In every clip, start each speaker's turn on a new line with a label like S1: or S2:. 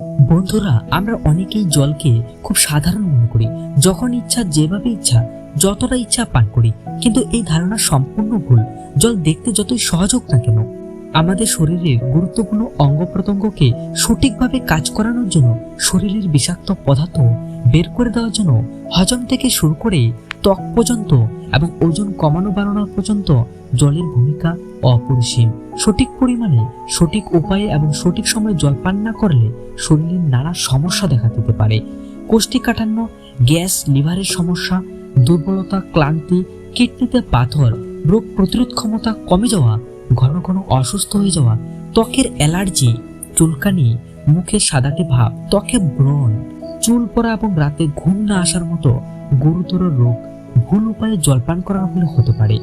S1: বন্ধুরা, আমরা অনেকেই জলকে খুব সাধারণ মনে করি। যখন ইচ্ছা, যেভাবে ইচ্ছা, যতটা ইচ্ছা পান করি। কিন্তু এই ধারণা সম্পূর্ণ ভুল। জল দেখতে যতই সহজ হোক না কেন, আমাদের শরীরের গুরুত্বপূর্ণ অঙ্গ প্রত্যঙ্গকে সঠিকভাবে কাজ করানোর জন্য শরীরের বিষাক্ত পদার্থ বের করে দেওয়ার জন্য হজম থেকে শুরু করে ত্বক পর্যন্ত এবং ওজন কমানো বাড়ানো পর্যন্ত জলের ভূমিকা অপরিসীম। সঠিক পরিমাণে, সঠিক উপায়ে এবং সঠিক সময়ে জল পান না করলে শরীরের নানা সমস্যা দেখা দিতে পারে। কোষ্ঠীকাঠান্য, গ্যাস, লিভারের সমস্যা, দুর্বলতা, ক্লান্তি, কিডনিতে পাথর, রোগ প্রতিরোধ ক্ষমতা কমে যাওয়া, ঘন ঘন অসুস্থ হয়ে যাওয়া, ত্বকের অ্যালার্জি, চুলকানি, মুখে সাদাটে ভাব, ত্বকে ব্রণ, চুল পড়া এবং রাতে ঘুম না আসার মতো গুরুতর রোগ, ভুল উপায়ে জলপান করা হলে হতে পারে।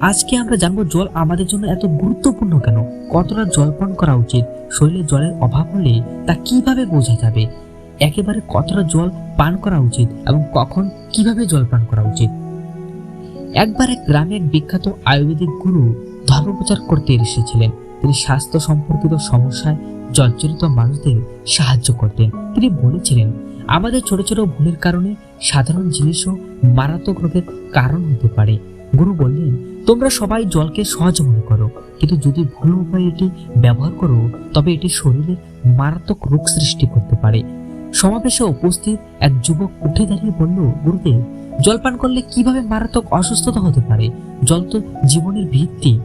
S1: আজকে আমরা জানব জল আমাদের জন্য এত গুরুত্বপূর্ণ কেন? কতটা জল পান করা উচিত? শরীরে জলের অভাব হলে তা কীভাবে বোঝা যাবে? একেবারে কতটা জল পান করা উচিত এবং কখন কীভাবে জল পান করা উচিত? একবার এক গ্রামে এক বিখ্যাত আয়ুর্বেদিক গুরু ধর্মপ্রচার করতে এসেছিলেন। তিনি স্বাস্থ্য সম্পর্কিত সমস্যায় জর্জরিত মানুষদের সাহায্য করতেন। তিনি বলেছিলেন, আমাদের ছোট ছোট ভুলের কারণে সাধারণ জিনিসও মারাত্মক রোগের কারণ হতে পারে। গুরু বললেন, তোমরা সবাই জলকে সহজ মনে করো। কিন্তু যদি ভুল উপায়ে এটি ব্যবহার করো, তবে এটি শরীরে মারাত্মক রোগ সৃষ্টি করতে পারে। সমাবেশে উপস্থিত এক যুবক উঠে দাঁড়িয়ে বলল, গুরুদেব জলপান করলে কীভাবে মারাত্মক অসুস্থতা হতে পারে? জল তো জীবনের ভিত্তি।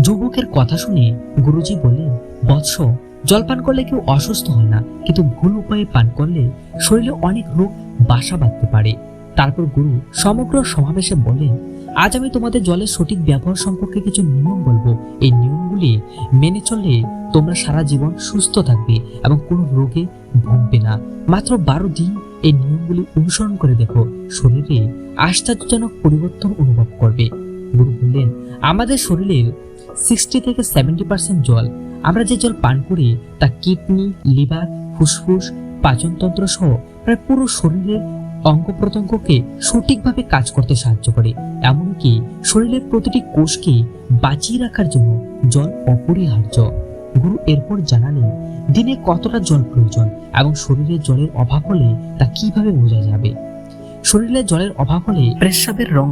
S1: যুবকের কথা শুনে গুরুজি বললেন, বৎস জলপান করলে কেউ অসুস্থ হয় না। কিন্তু ভুল উপায়ে পান করলে শরীরে অনেক রোগ বাসা বাঁধতে পারে। তারপর গুরু সমগ্র সমাবেশে বললেন আজ আমি তোমাদের জলের সঠিক ব্যবহার সম্পর্কে কিছু নিয়ম বলব। এই নিয়মগুলি মেনে চললে তোমরা সারা জীবন সুস্থ থাকবে এবং কোনো রোগে ভুগবে না। মাত্র বারো দিন এই নিয়মগুলি অনুসরণ করে দেখো। শরীরে আশ্চর্যজনক পরিবর্তন অনুভব করবে। গুরু বললেন, আমাদের শরীরের সিক্সটি থেকে সেভেন্টি পার্সেন্ট জল। আমরা যে জল পান করি, তা কিডনি, লিভার, ফুসফুস, পাচনতন্ত্র সহ প্রায় পুরো শরীরের অঙ্গ প্রত্যঙ্গকে সঠিকভাবে কাজ করতে সাহায্য করে, এমনকি শরীরের প্রতিটি কোষকে বাঁচিয়ে রাখার জন্য জল অপরিহার্য। গুরু এরপর জানালেন, দিনে কতটা জল প্রয়োজন এবং শরীরে জলের অভাব হলে তা কীভাবে বোঝা যাবে? শরীরে জলের অভাব হলে প্রেস্রাবের রং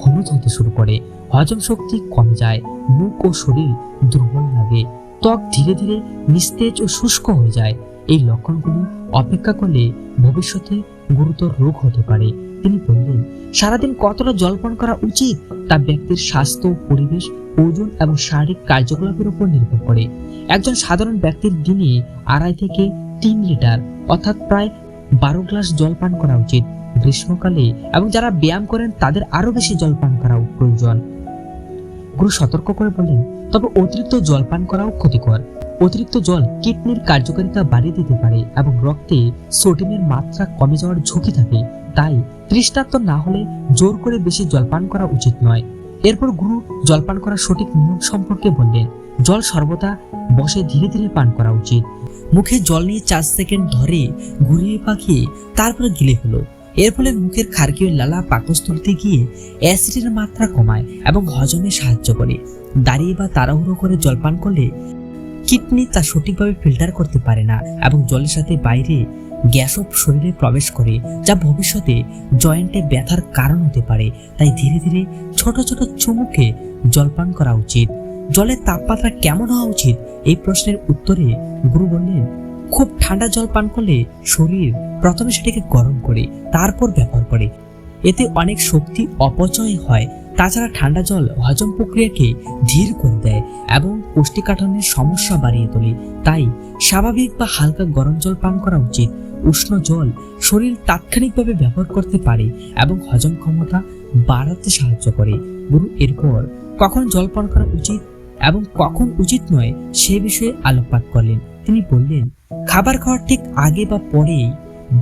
S1: হলুদ হতে শুরু করে, হজম শক্তি কমে যায়, মুখ ও শরীর দুর্বল লাগে, ত্বক ধীরে ধীরে নিস্তেজ ও শুষ্ক হয়ে যায়। এই লক্ষণগুলি অপেক্ষা করলে ভবিষ্যতে গুরুতর রোগ হতে পারে। তিনি বললেন, সারাদিন কতটা জলপান করা উচিত? তা ব্যক্তির স্বাস্থ্য, পরিবেশ, ওজন এবং শারীরিক কার্যকলাপের উপর নির্ভর করে। একজন সাধারণ ব্যক্তির দিনে আড়াই থেকে তিন লিটার, অর্থাৎ প্রায় বারো গ্লাস জল পান করা উচিত গ্রীষ্মকালে এবং যারা ব্যায়াম করেন তাদের আরও বেশি জল পান করা প্রয়োজন। গুরু সতর্ক করে বললেন, তবে অতিরিক্ত জল পান করাও ক্ষতিকর। অতিরিক্ত জল কিডনির কার্যকারিতা বাড়িয়ে দিতে পারে এবং রক্তে সোডিয়ামের মাত্রা কমে যাওয়ার ঝুঁকি থাকে। তাই তৃষ্ণার্ত না হলে জোর করে বেশি জলপান করা উচিত নয়। এরপর গুরু জলপান করার সঠিক নিয়ম সম্পর্কে বললেন, জল সর্বদা বসে ধীরে ধীরে পান করা উচিত। মুখে জল নিয়ে চার সেকেন্ড ধরে ঘুরিয়ে পাকিয়ে তারপরে গিলে ফেলো। এর ফলে মুখের ক্ষারকীয় লালা পাকস্থলিতে গিয়ে অ্যাসিডের মাত্রা কমায় এবং হজমে সাহায্য করে। দাঁড়িয়ে বা তাড়াহুড়ো করে জলপান করলে কিডনি তা সঠিকভাবে ফিল্টার করতে পারে না এবং জলের সাথে বাইরে গ্যাসও শরীরে প্রবেশ করে, যা ভবিষ্যতে জয়েন্টে ব্যথার কারণ হতে পারে। তাই ধীরে ধীরে ছোট ছোট চুমুকে জলপান করা উচিত। জলের তাপমাত্রা কেমন হওয়া উচিত? এই প্রশ্নের উত্তরে গুরু বললেন, খুব ঠান্ডা জল পান করলে শরীর প্রথমে সেটাকে গরম করে, তারপর ব্যবহার করে। এতে অনেক শক্তি অপচয় হয়। তাছাড়া ঠান্ডা জল হজম প্রক্রিয়াকে ধীর করে দেয় এবং কোষ্ঠীকাঠিন্যের সমস্যা বাড়িয়ে তোলে। তাই স্বাভাবিক বা হালকা গরম জল পান করা উচিত। উষ্ণ জল শরীর তাৎক্ষণিকভাবে ব্যবহার করতে পারে এবং হজম ক্ষমতা বাড়াতে সাহায্য করে। গুরু, এরপর কখন জল পান করা উচিত এবং কখন উচিত নয় সে বিষয়ে আলোকপাত করলেন। তিনি বললেন, খাবার খাওয়ার ঠিক আগে বা পরেই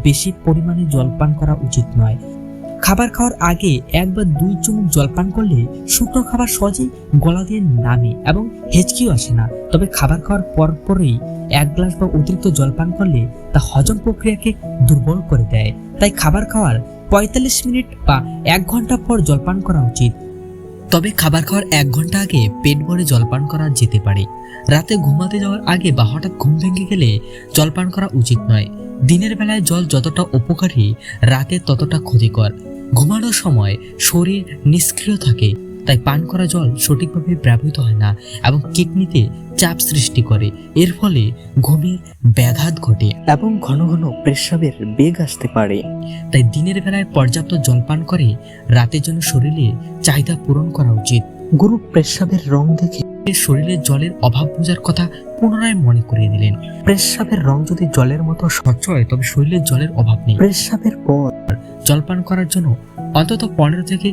S1: বেশি পরিমাণে জল পান করা উচিত নয়। খাবার খাওয়ার আগে এক বা দুই চুমুক জল পান করলে শুকনো খাবার সহজেই গলা দিয়ে নামে এবং হেঁচকিও আসে না। তবে খাবার খাওয়ার পরপরেই এক গ্লাস বা অতিরিক্ত জল পান করলে তা হজম প্রক্রিয়াকে দুর্বল করে দেয়। তাই খাবার খাওয়ার পঁয়তাল্লিশ মিনিট বা এক ঘণ্টা পর জলপান করা উচিত। তবে খাবার খাওয়ার এক ঘণ্টা আগে পেট ভরে জলপান করা যেতে পারে। রাতে ঘুমাতে যাওয়ার আগে বা হঠাৎ ঘুম ভেঙে গেলে জলপান করা উচিত নয়। দিনের বেলায় জল যতটা উপকারী, রাতে ততটা ক্ষতিকর। ঘুমানোর সময় শরীর নিষ্ক্রিয় থাকে, তাই পান করা জল সঠিকভাবে ব্যবহৃত হয় না এবং কিডনিতে চাপ সৃষ্টি করে। এর ফলে ঘুমের ব্যাঘাত ঘটে
S2: এবং ঘন ঘন প্রস্রাবের বেগ আসতে পারে।
S1: তাই দিনের বেলায় পর্যাপ্ত জল পান করে রাতের জন্য শরীরে চাহিদা পূরণ করা উচিত।
S2: গুরু প্রস্রাবের রং দেখে
S1: শরীরে জলের অভাব বোঝার কথা পুনরায় মনে করিয়ে দিলেন।
S2: প্রস্রাবের রং যদি জলের মতো
S1: স্বচ্ছ হয় তবে শরীরে জলের অভাব নেই।
S2: প্রস্রাবের পর
S1: জলপান করার জন্য অন্তত পনেরো থেকে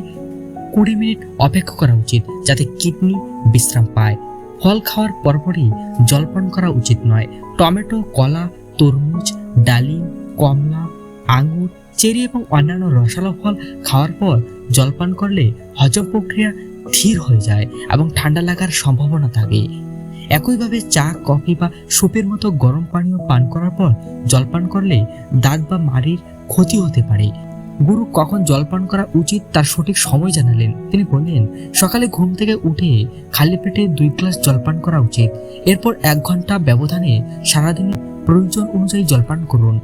S1: কুড়ি মিনিট অপেক্ষা করা উচিত যাতে কিডনি বিশ্রাম পায়। ফল খাওয়ার পরপরই জলপান করা উচিত নয়। টমেটো কলা তরমুজ ডালিম কমলা আঙুর চেরি এবং অন্যান্য রসালো ফল খাওয়ার পর জলপান করলে হজম প্রক্রিয়া ধীর হয়ে যায় এবং ঠান্ডা লাগার সম্ভাবনা থাকে। একইভাবে চা, কফি বা সুপের মতো গরম পানীয় পান করার পর জলপান করলে দাঁত বা মাড়ির ক্ষতি হতে পারে। গুরু কখন জলপান করা উচিত তার সঠিক সময় জানালেন। তিনি বললেন, সকালে ঘুম থেকে উঠে খালি পেটে দুই গ্লাস জলপান করা উচিত। এরপর এক ঘণ্টা ব্যবধানে সারাদিনে প্রয়োজন অনুযায়ী জলপান করুন।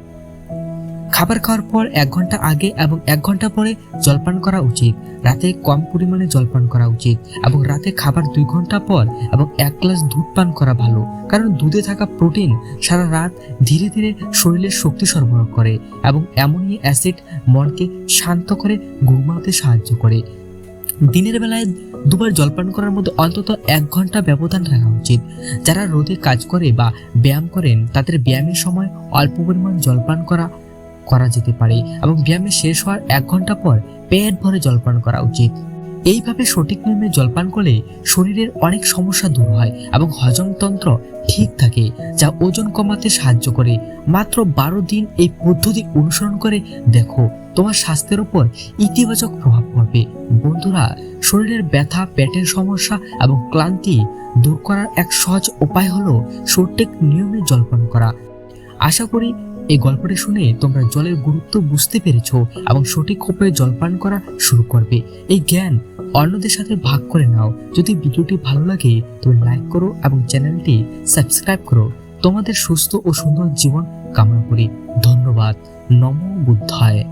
S1: খাবার খাওয়ার পর এক ঘণ্টা আগে এবং এক ঘণ্টা পরে জলপান করা উচিত। রাতে কম পরিমাণে জলপান করা উচিত এবং রাতে খাবার দুই ঘণ্টা পর এবং এক গ্লাস দুধ পান করা ভালো। কারণ দুধে থাকা প্রোটিন সারা রাত ধীরে ধীরে শরীরের শক্তি সরবরাহ করে এবং অ্যামোনিয়া অ্যাসিড মনকে শান্ত করে ঘুমাতে সাহায্য করে। দিনের বেলায় দুবার জলপান করার মধ্যে অন্তত এক ঘণ্টা ব্যবধান রাখা উচিত। যারা রোদে কাজ করে বা ব্যায়াম করেন, তাদের ব্যায়ামের সময় অল্প পরিমাণ জলপান করা করা যেতে পারে এবং ব্যায়ামে শেষ হওয়ার এক ঘণ্টা পর পেট ভরে জলপান করা উচিত। এইভাবে সঠিক নিয়মে জলপান করলে শরীরের অনেক সমস্যা দূর হয় এবং হজমতন্ত্র ঠিক থাকে, যা ওজন কমাতে সাহায্য করে। মাত্র বারো দিন এই পদ্ধতি অনুসরণ করে দেখো, তোমার স্বাস্থ্যের উপর ইতিবাচক প্রভাব পড়বে। বন্ধুরা, শরীরের ব্যথা, পেটের সমস্যা এবং ক্লান্তি দূর করার এক সহজ উপায় হলো সঠিক নিয়মে জলপান করা। আশা করি এই গল্পটি শুনে তোমরা জলের গুরুত্ব বুঝতে পেরেছ এবং সঠিক উপায়ে জলপান করা শুরু করবে। এই জ্ঞান অন্যদের সাথে ভাগ করে নাও। যদি ভিডিওটি ভালো লাগে, তবে লাইক করো এবং চ্যানেলটি সাবস্ক্রাইব করো। তোমাদের সুস্থ ও সুন্দর জীবন কামনা করি। ধন্যবাদ। নম বুদ্ধায়।